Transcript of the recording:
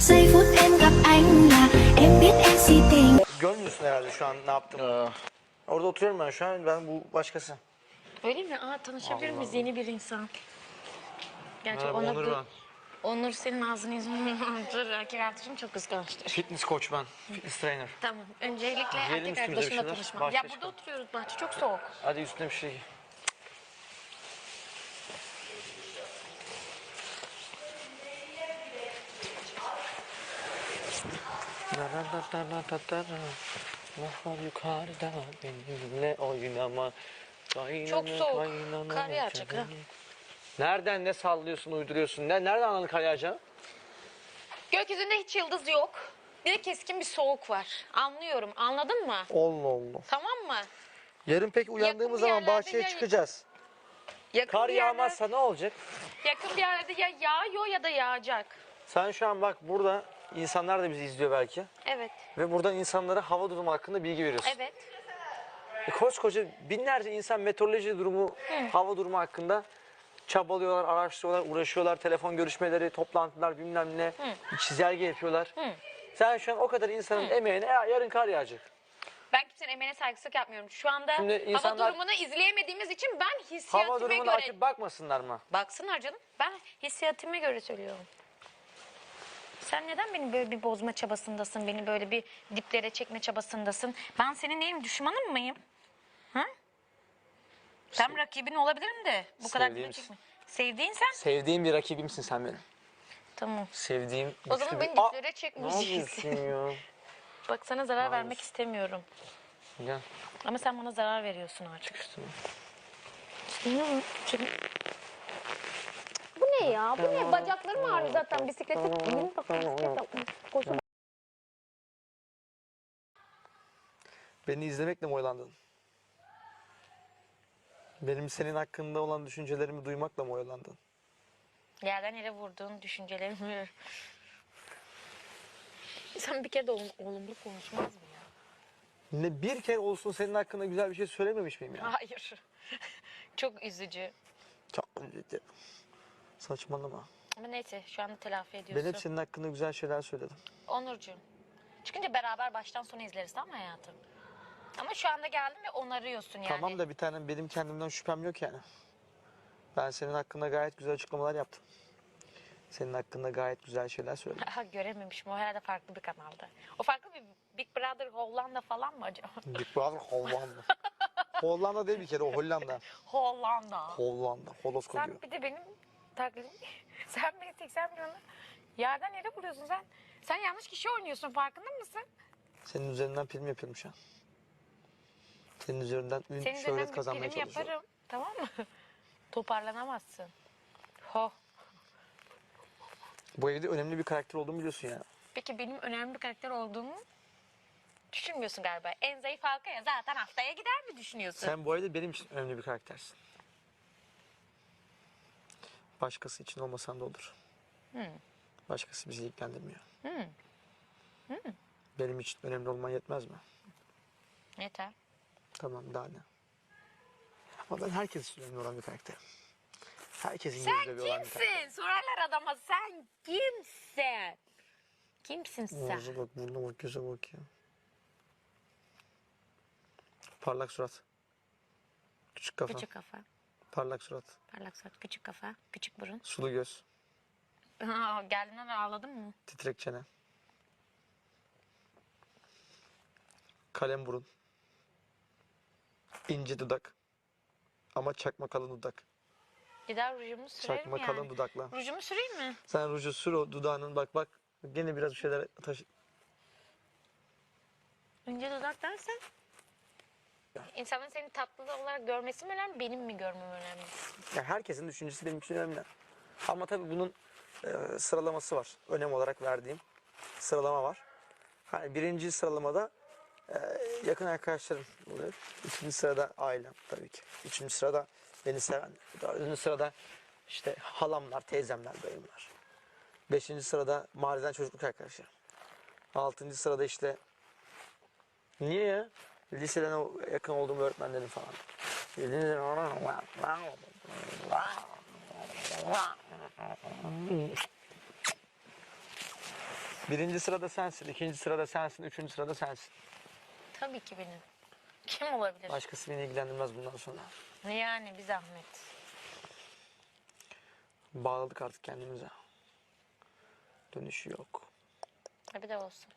giây phút em gặp anh là em biết em si tình Görmüyorsun herhalde şu an ne yaptım. Orada oturuyorum ben şu an. Ben bu başkası. Öyle mi? Aa tanışabilir miyiz? Yeni bir insan. Gerçi Merhaba, ona Onur bu- ben. Onur senin ağzını yüzünü Dur erkek arkadaşım çok kıskançtır. Fitness coach ben. Fitness trainer. Tamam. Öncelikle Giyelim erkek üstümüze bir arkadaşımla şeyler. tanışma. Bahçeye Ya burada çıkalım. oturuyoruz bahçe çok soğuk. Hadi üstüne bir şey giy. Mahal yukarıda benimle oynama. Çok soğuk. kaynana, Kar yağacak ha. Nereden ne sallıyorsun, uyduruyorsun? Ne, nereden anladın kar yağacağını? Gökyüzünde hiç yıldız yok. Bir de keskin bir soğuk var. Anlıyorum. Anladın mı? Allah Allah. Tamam mı? Yarın peki uyandığımız bir zaman yerlerde bahçeye ya- çıkacağız. Yakın Kar bir yağmazsa ne olacak? yakın bir yerde ya yağıyor ya da yağacak. Sen şu an bak burada insanlar da bizi izliyor belki. Evet. Ve buradan insanlara hava durumu hakkında bilgi veriyorsun. Evet. E, koskoca binlerce insan meteoroloji durumu, hava durumu hakkında çabalıyorlar, araştırıyorlar, uğraşıyorlar. Telefon görüşmeleri, toplantılar bilmem ne. Çizelge yapıyorlar. Sen şu an o kadar insanın emeğine "Ya, yarın kar yağacak. Ben kimsenin emeğine saygısızlık yapmıyorum. Şu anda Şimdi insanlar- hava durumunu izleyemediğimiz için ben Hava durumuna göre... açıp bakmasınlar mı? Baksınlar canım. Ben hissiyatıma göre söylüyorum. Sen neden beni böyle bir bozma çabasındasın? Beni böyle bir diplere çekme çabasındasın? Ben senin neyim? Düşmanın mıyım? Ha? Ben rakibin olabilirim de. Bu kadar dibe çekme. Sevdiğin sen. Sevdiğim bir rakibimsin sen benim. Tamam. Sevdiğim O zaman beni diplere Ne çekmeyeceksin. yapıyorsun ya? Bak sana zarar vermek istemiyorum. Gel. Ama sen bana zarar veriyorsun artık. üstüme. Ne ya? Bu ne? Bacaklarım ağrıyor zaten. Bisiklete binip bakalım bisiklet yapmaya. Koşu- Beni izlemekle mi oyalandın? Benim senin hakkında olan düşüncelerimi duymakla mı oyalandın? Yerden yere vurduğun düşüncelerimi... Sen bir kere de olum, olumlu konuşmaz mı ya? Ne bir kere olsun senin hakkında güzel bir şey söylememiş miyim ya? Hayır. Çok üzücü. Çok Saçmalama. Ama neyse şu anda telafi ediyorsun. Ben hep senin hakkında güzel şeyler söyledim. Onurcuğum. Çıkınca beraber baştan sona izleriz tamam mı hayatım? Ama şu anda geldin ve onarıyorsun yani. Tamam da bir tanem benim kendimden şüphem yok yani. Ben senin hakkında gayet güzel açıklamalar yaptım. Senin hakkında gayet güzel şeyler söyledim. Aha, görememişim. O herhalde farklı bir kanalda. O farklı bir Big Brother Hollanda falan mı acaba? Big Brother Hollanda. Hollanda değil bir kere o Hollanda. Hollanda. Hollanda. Holosko Sen diyor. bir de benim taklidim. sen beni 80 milyonu yerden yere vuruyorsun sen. Sen yanlış kişi oynuyorsun farkında mısın? Senin üzerinden film yapıyorum şu an. Senin üzerinden ün, Senin şöhret üzerinden bir kazanmaya prim çalışıyorum. yaparım. Tamam mı? Toparlanamazsın. Ho. Bu evde önemli bir karakter olduğumu biliyorsun ya. Peki benim önemli bir karakter olduğumu düşünmüyorsun galiba. En zayıf halka ya zaten haftaya gider mi düşünüyorsun? Sen bu evde benim için önemli bir karaktersin. Başkası için olmasan da olur. Başkası bizi ilgilendirmiyor. Benim için önemli olman yetmez mi? Yeter. Tamam daha ne? Ama ben herkes için önemli olan bir karakterim. Herkesin Sen gözünde bir olan bir karakter. kimsin? Sorarlar adama sen kimsin? Kimsin sen? Ağza bak, burnuna bak, göze bak ya. Parlak surat. Küçük kafa. Küçük kafa, Parlak surat. parlak saç, küçük kafa, küçük burun. Sulu göz. Aa, Geldiğinden ağladın mı? Titrek çene. Kalem burun. İnce dudak. Ama çakma kalın dudak. Gider rujumu sürerim Çakma yani. kalın dudakla. Rujumu süreyim mi? Sen ruju sür o dudağının bak bak. Gene biraz bir şeyler taşı. Önce dudak dersen. İnsanların seni tatlı olarak görmesi mi önemli, benim mi görmem önemli? Ya herkesin düşüncesi benim için önemli. Ama tabii bunun e, sıralaması var. Önem olarak verdiğim sıralama var. Hani birinci sıralamada e, yakın arkadaşlarım oluyor. İkinci sırada ailem tabii ki. Üçüncü sırada beni seven. Dördüncü sırada işte halamlar, teyzemler, dayımlar. Beşinci sırada mahalleden çocukluk arkadaşlarım. Altıncı sırada işte niye ya? Liseden yakın olduğum öğretmenlerim falan. Birinci sırada sensin, ikinci sırada sensin, üçüncü sırada sensin. Tabii ki benim. Kim olabilir? Başkası beni ilgilendirmez bundan sonra. Yani bir zahmet. Bağladık artık kendimize. Dönüşü yok. Bir de olsun.